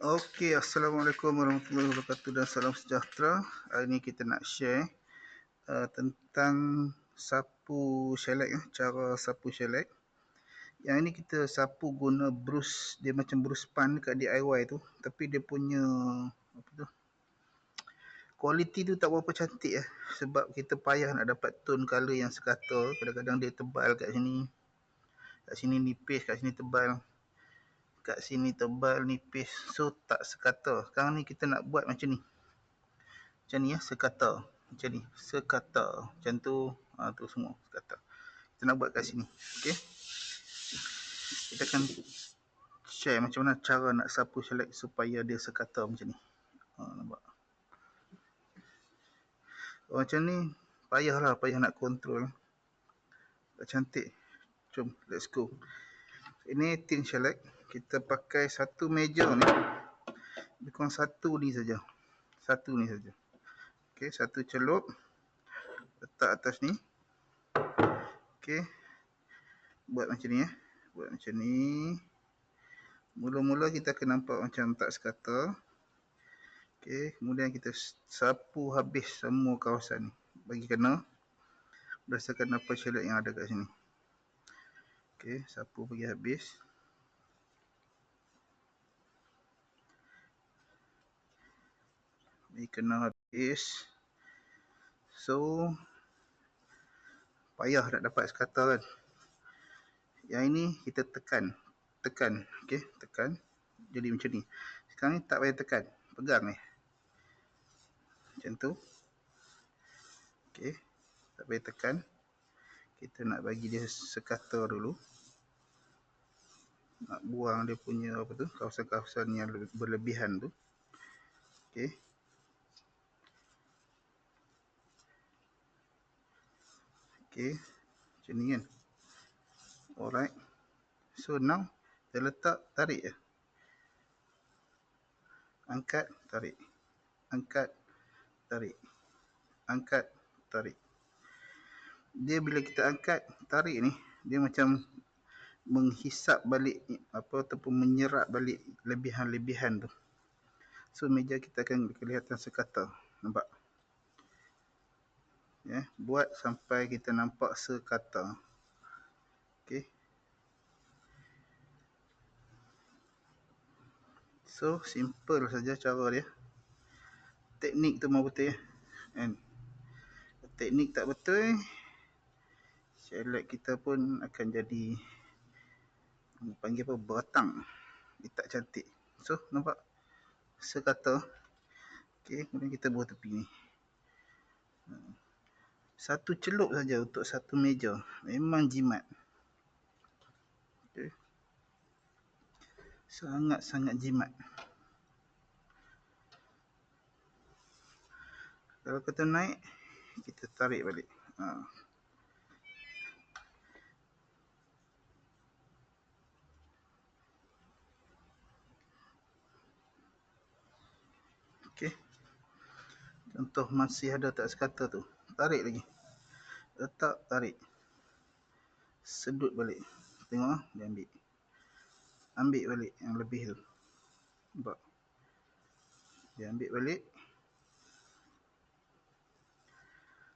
Okey, Assalamualaikum warahmatullahi wabarakatuh dan salam sejahtera. Hari ini kita nak share uh, tentang sapu shellac, eh, cara sapu shellac. Yang ini kita sapu guna brush, dia macam brush pan kat DIY tu. Tapi dia punya, apa tu, kualiti tu tak berapa cantik eh. Sebab kita payah nak dapat tone colour yang sekata. Kadang-kadang dia tebal kat sini. Kat sini nipis, kat sini tebal kat sini tebal nipis. So tak sekata. Sekarang ni kita nak buat macam ni. Macam ni ya sekata. Macam ni sekata. Macam tu. Ha, tu semua sekata. Kita nak buat kat sini okey? Kita akan share macam mana cara nak sapu shellac supaya dia sekata macam ni. Ha, nampak? Oh, macam ni payahlah payah nak kontrol. Tak cantik. Jom let's go ini tin shellac kita pakai satu meja ni. Lebih kurang satu ni saja. Satu ni saja. Okey satu celup. Letak atas ni. Okey. Buat macam ni ya buat macam ni. Mula-mula kita akan nampak macam tak sekata okey kemudian kita sapu habis semua kawasan ni. Bagi kena berdasarkan apa celup yang ada kat sini okey sapu bagi habis. Ni kena habis. So payah nak dapat sekata kan? Yang ini kita tekan tekan okey tekan. Jadi macam ni. Sekarang ni tak payah tekan pegang ni. Macam tu. Okey tak payah tekan kita nak bagi dia sekata dulu nak buang dia punya apa tu kawasan-kawasan yang berlebihan tu okey Okey. Macam ni kan. Alright. So now kita letak tarik je. Angkat, tarik. Angkat, tarik. Angkat, tarik. Dia bila kita angkat, tarik ni, dia macam menghisap balik apa ataupun menyerap balik lebihan-lebihan tu. So meja kita akan kelihatan sekata. Nampak? ya buat sampai kita nampak sekata okey so simple saja cara dia teknik tu mau betul ya kan teknik tak betul shellac kita pun akan jadi panggil apa batang. Dia tak cantik. So nampak? Sekata okey kemudian kita buat tepi ni. Satu celup saja untuk satu meja. Memang jimat. Okay. sangat-sangat jimat. Kalau kita naik kita tarik balik. Ha. Contoh masih ada tak sekata tu? Tarik lagi. Letak tarik. Sedut balik. Tengok ah dia ambil. Ambil balik yang lebih tu. Nampak? Dia ambil balik.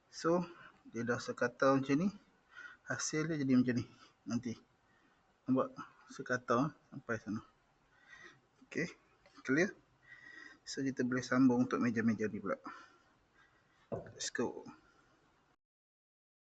So dia dah sekata macam ni hasil dia jadi macam ni. Nanti. Nampak? Sekata sampai sana. Ok clear? So kita boleh sambung untuk meja-meja ni pula let's go